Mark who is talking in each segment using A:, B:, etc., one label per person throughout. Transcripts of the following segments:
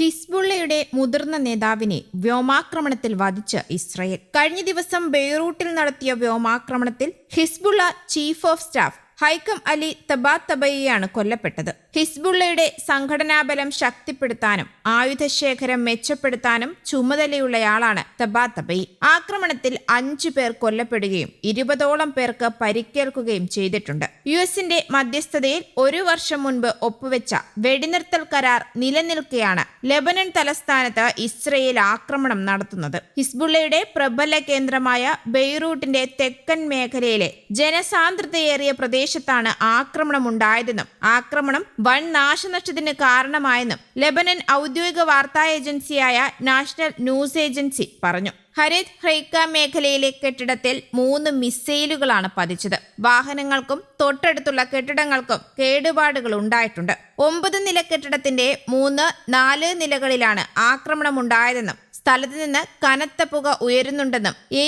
A: ഹിസ്ബുള്ളയുടെ മുതിർന്ന നേതാവിനെ വ്യോമാക്രമണത്തിൽ വധിച്ച് ഇസ്രയേൽ. കഴിഞ്ഞ ദിവസം ബെയ്റൂട്ടിൽ നടത്തിയ വ്യോമാക്രമണത്തിൽ Hezbollah chief of staff Haytham Ali തബാത്തബയെയാണ് കൊല്ലപ്പെട്ടത്. ഹിസ്ബുള്ളയുടെ സംഘടനാബലം ശക്തിപ്പെടുത്താനും ആയുധശേഖരം മെച്ചപ്പെടുത്താനും ചുമതലയുള്ളയാളാണ് തബാത്തബയി ആക്രമണത്തിൽ അഞ്ചു പേർ കൊല്ലപ്പെടുകയും ഇരുപതോളം പേർക്ക് പരിക്കേൽക്കുകയും ചെയ്തിട്ടുണ്ട്. യു എസിന്റെ മധ്യസ്ഥതയിൽ ഒരു വർഷം മുൻപ് ഒപ്പുവെച്ച വെടിനിർത്തൽ കരാർ നിലനിൽക്കെയാണ് ലെബനൻ തലസ്ഥാനത്ത് ഇസ്രയേൽ ആക്രമണം നടത്തുന്നത്. ഹിസ്ബുള്ളയുടെ പ്രബല കേന്ദ്രമായ ബെയ്റൂട്ടിന്റെ തെക്കൻ മേഖലയിലെ ജനസാന്ദ്രതയേറിയ പ്രദേശത്താണ് ആക്രമണം ഉണ്ടായതെന്നും ആക്രമണം വൻ നാശനഷ്ടത്തിന് കാരണമായെന്നും ലെബനൻ ഔദ്യോഗിക വാർത്താ ഏജൻസിയായ നാഷണൽ ന്യൂസ് ഏജൻസി പറഞ്ഞു. ഹരിത് ഹ്രൈക്ക മേഖലയിലെ കെട്ടിടത്തിൽ മൂന്ന് മിസൈലുകളാണ് പതിച്ചത്. വാഹനങ്ങൾക്കും തൊട്ടടുത്തുള്ള കെട്ടിടങ്ങൾക്കും കേടുപാടുകൾ ഉണ്ടായിട്ടുണ്ട്. ഒമ്പത് നില കെട്ടിടത്തിന്റെ മൂന്ന് നാല് നിലകളിലാണ് ആക്രമണമുണ്ടായതെന്നും സ്ഥലത്ത് നിന്ന് കനത്ത പുക ഉയരുന്നുണ്ടെന്നും എ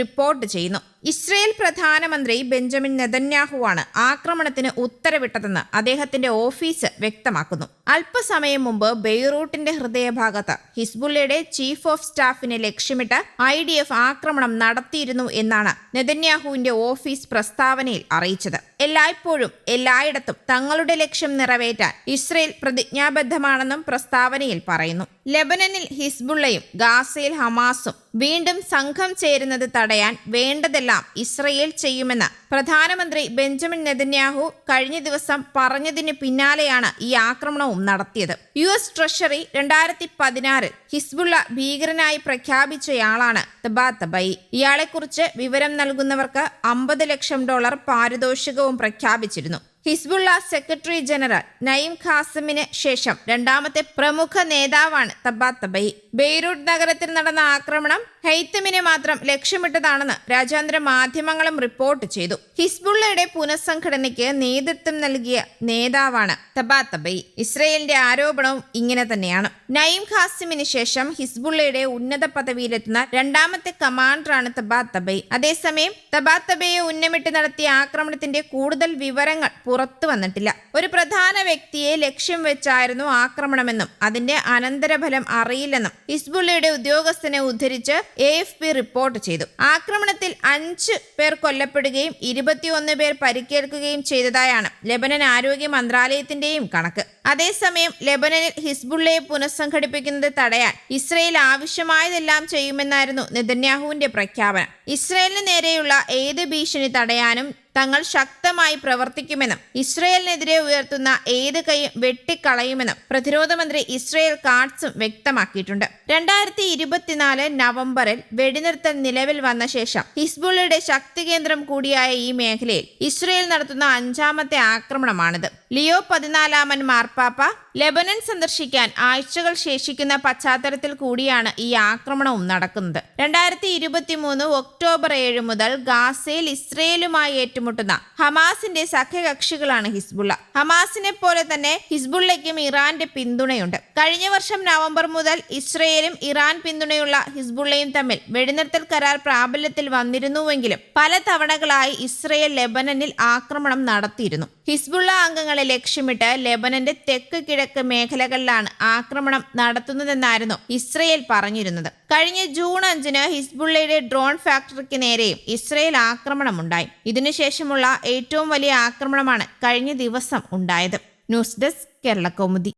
A: റിപ്പോർട്ട് ചെയ്യുന്നു. ഇസ്രയേൽ പ്രധാനമന്ത്രി ബെഞ്ചമിൻ നെതന്യാഹുവാണ് ആക്രമണത്തിന് ഉത്തരവിട്ടതെന്ന് അദ്ദേഹത്തിന്റെ ഓഫീസ് വ്യക്തമാക്കുന്നു. അല്പസമയം മുമ്പ് ബെയ്റൂട്ടിന്റെ ഹൃദയഭാഗത്ത് ഹിസ്ബുള്ളയുടെ ചീഫ് ഓഫ് സ്റ്റാഫിനെ ലക്ഷ്യമിട്ട് ഐ ഡി എഫ് ആക്രമണം നടത്തിയിരുന്നു എന്നാണ് നെതന്യാഹുവിന്റെ ഓഫീസ് പ്രസ്താവനയിൽ അറിയിച്ചത്. എല്ലായ്പ്പോഴും എല്ലായിടത്തും തങ്ങളുടെ ലക്ഷ്യം നിറവേറ്റാൻ ഇസ്രയേൽ പ്രതിജ്ഞാബദ്ധമാണെന്നും പ്രസ്താവനയിൽ പറയുന്നു. ലെബനനിൽ ഹിസ്ബുള്ളയും ഗാസയിൽ ഹമാസും വീണ്ടും സംഘം ചേരുന്നത് തടയാൻ വേണ്ടതെല്ലാം ഇസ്രയേൽ ചെയ്യുമെന്ന് പ്രധാനമന്ത്രി ബെഞ്ചമിൻ നെതന്യാഹു കഴിഞ്ഞ ദിവസം പറഞ്ഞതിന് പിന്നാലെയാണ് ഈ ആക്രമണവും നടത്തിയത്. യു എസ് ട്രഷറി രണ്ടായിരത്തി പതിനാറിൽ ഹിസ്ബുള്ള ഭീകരനായി പ്രഖ്യാപിച്ചയാളാണ് തബാത്തബൈ ഇയാളെക്കുറിച്ച് വിവരം നൽകുന്നവർക്ക് അമ്പത് ലക്ഷം ഡോളർ പാരിതോഷികവും പ്രഖ്യാപിച്ചിരുന്നു. ഹിസ്ബുള്ള സെക്രട്ടറി ജനറൽ നയിം ഖാസിമിന് ശേഷം രണ്ടാമത്തെ പ്രമുഖ നേതാവാണ് തബാത്തബൈ ബെയ്റൂട്ട് നഗരത്തിൽ നടന്ന ആക്രമണം ഹൈത്തമിനെ മാത്രം ലക്ഷ്യമിട്ടതാണെന്ന് രാജ്യാന്തര മാധ്യമങ്ങളും റിപ്പോർട്ട് ചെയ്തു. ഹിസ്ബുള്ളയുടെ പുനഃസംഘടനയ്ക്ക് നേതൃത്വം നൽകിയ നേതാവാണ് തബാത്തബൈ ഇസ്രയേലിന്റെ ആരോപണവും ഇങ്ങനെ തന്നെയാണ്. നയിം ഖാസിമിന് ശേഷം ഹിസ്ബുള്ളയുടെ ഉന്നത പദവിയിലെത്തുന്ന രണ്ടാമത്തെ കമാൻഡറാണ് തബാത്തബൈ അതേസമയം തബാത്തബയെ ഉന്നമിട്ട് നടത്തിയ ആക്രമണത്തിന്റെ കൂടുതൽ വിവരങ്ങൾ പുറത്തു വന്നിട്ടില്ല. ഒരു പ്രധാന വ്യക്തിയെ ലക്ഷ്യം വെച്ചായിരുന്നു ആക്രമണമെന്നും അതിന്റെ അനന്തരഫലം അറിയില്ലെന്നും ഹിസ്ബുള്ളയുടെ ഉദ്യോഗസ്ഥനെ ഉദ്ധരിച്ച് എ എഫ് പി റിപ്പോർട്ട് ചെയ്തു. ആക്രമണത്തിൽ അഞ്ച് പേർ കൊല്ലപ്പെടുകയും ഇരുപത്തിയൊന്ന് പേർ പരിക്കേൽക്കുകയും ചെയ്തതായാണ് ലെബനൻ ആരോഗ്യ മന്ത്രാലയത്തിന്റെയും കണക്ക്. അതേസമയം ലെബനനിൽ ഹിസ്ബുള്ളയെ പുനഃസംഘടിപ്പിക്കുന്നത് തടയാൻ ഇസ്രയേൽ ആവശ്യമായതെല്ലാം ചെയ്യുമെന്നായിരുന്നു നെതന്യാഹുവിന്റെ പ്രഖ്യാപനം. ഇസ്രയേലിന് നേരെയുള്ള ഏത് ഭീഷണി തടയാനും തങ്ങൾ ശക്തമായി പ്രവർത്തിക്കുമെന്നും ഇസ്രയേലിനെതിരെ ഉയർത്തുന്ന ഏത് കൈയും വെട്ടിക്കളയുമെന്നും പ്രതിരോധ മന്ത്രി ഇസ്രയേൽ കാട്സും വ്യക്തമാക്കിയിട്ടുണ്ട്. രണ്ടായിരത്തി ഇരുപത്തിനാല് നവംബറിൽ വെടിനിർത്തൽ നിലവിൽ വന്ന ശേഷം ഹിസ്ബുള്ളയുടെ ശക്തി കേന്ദ്രം കൂടിയായ ഈ മേഖലയിൽ ഇസ്രയേൽ നടത്തുന്ന അഞ്ചാമത്തെ ആക്രമണമാണിത്. ലിയോ പതിനാലാമൻ മാർപ്പാപ്പ ലെബനൻ സന്ദർശിക്കാൻ ആഴ്ചകൾ ശേഷിക്കുന്ന പശ്ചാത്തലത്തിൽ കൂടിയാണ് ഈ ആക്രമണവും നടക്കുന്നത്. രണ്ടായിരത്തി ഇരുപത്തി മൂന്ന് ഒക്ടോബർ ഏഴ് മുതൽ ഗാസയിൽ ഇസ്രയേലുമായി ഏറ്റുമുട്ടുന്ന ഹമാസിന്റെ സഖ്യകക്ഷികളാണ് ഹിസ്ബുള്ള. ഹമാസിനെ പോലെ തന്നെ ഹിസ്ബുള്ളയ്ക്കും ഇറാന്റെ പിന്തുണയുണ്ട്. കഴിഞ്ഞ വർഷം നവംബർ മുതൽ ഇസ്രയേലും ഇറാൻ പിന്തുണയുള്ള ഹിസ്ബുള്ളയും തമ്മിൽ വെടിനിർത്തൽ കരാർ പ്രാബല്യത്തിൽ വന്നിരുന്നുവെങ്കിലും പല തവണകളായി ഇസ്രയേൽ ലെബനനിൽ ആക്രമണം നടത്തിയിരുന്നു. ഹിസ്ബുള്ള അംഗങ്ങളെ ലക്ഷ്യമിട്ട് ലെബനന്റെ തെക്ക് കിഴക്ക് മേഖലകളിലാണ് ആക്രമണം നടത്തുന്നതെന്നായിരുന്നു ഇസ്രയേൽ പറഞ്ഞിരുന്നത്. കഴിഞ്ഞ ജൂൺ അഞ്ചിന് ഹിസ്ബുള്ളയുടെ ഡ്രോൺ ഫാക്ടറിക്ക് നേരെയും ഇസ്രയേൽ ആക്രമണമുണ്ടായി. ഇതിനുശേഷമുള്ള ഏറ്റവും വലിയ ആക്രമണമാണ് കഴിഞ്ഞ ദിവസം ഉണ്ടായത്. News desk Kerala Kaumudi.